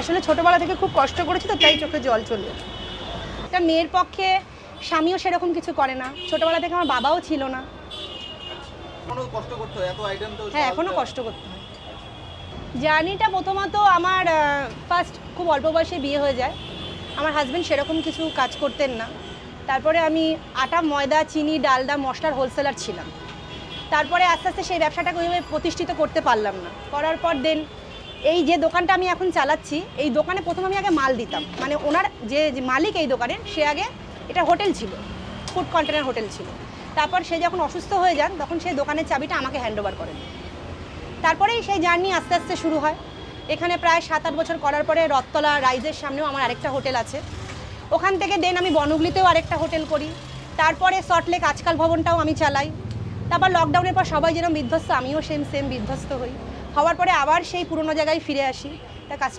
আসলে ছোটোবেলা থেকে খুব কষ্ট করেছি তো তাই চোখে জল চলে এটা মেয়ের পক্ষে স্বামীও সেরকম কিছু করে না। ছোটোবেলা থেকে আমার বাবাও ছিল না। হয়? তো হ্যাঁ এখনও কষ্ট করতে হয়। জার্নিটা প্রথমত আমার ফার্স্ট খুব অল্প বয়সে বিয়ে হয়ে যায়। আমার হাজব্যান্ড সেরকম কিছু কাজ করতেন না। তারপরে আমি আটা ময়দা চিনি ডালডা মশলার হোলসেলার ছিলাম। তারপরে আস্তে আস্তে সেই ব্যবসাটাকে ওইভাবে প্রতিষ্ঠিত করতে পারলাম না। করার পর দেন এই যে দোকানটা আমি এখন চালাচ্ছি, এই দোকানে প্রথম আমি আগে মাল দিতাম। মানে ওনার যে মালিক এই দোকানের সে আগে এটা হোটেল ছিল, ফুড কন্টেনার হোটেল ছিল। তারপর সে যখন অসুস্থ হয়ে যান, তখন সেই দোকানের চাবিটা আমাকে হ্যান্ড ওভার করেন তারপরেই সেই জার্নি আস্তে আস্তে শুরু হয়। এখানে প্রায় সাত আট বছর করার পরে রথতলা রাইজের সামনেও আমার আরেকটা হোটেল আছে। ওখান থেকে দেন আমি বনগুলিতেও আরেকটা হোটেল করি। তারপরে সল্টলেক আজকাল ভবনটাও আমি চালাই। তারপর লকডাউনের পর সবাই যেরকম বিধ্বস্ত, আমিও সেম সেম বিধ্বস্ত হই। হওয়ার পরে আবার সেই পুরনো জায়গায় ফিরে আসি। তা কাস্টমার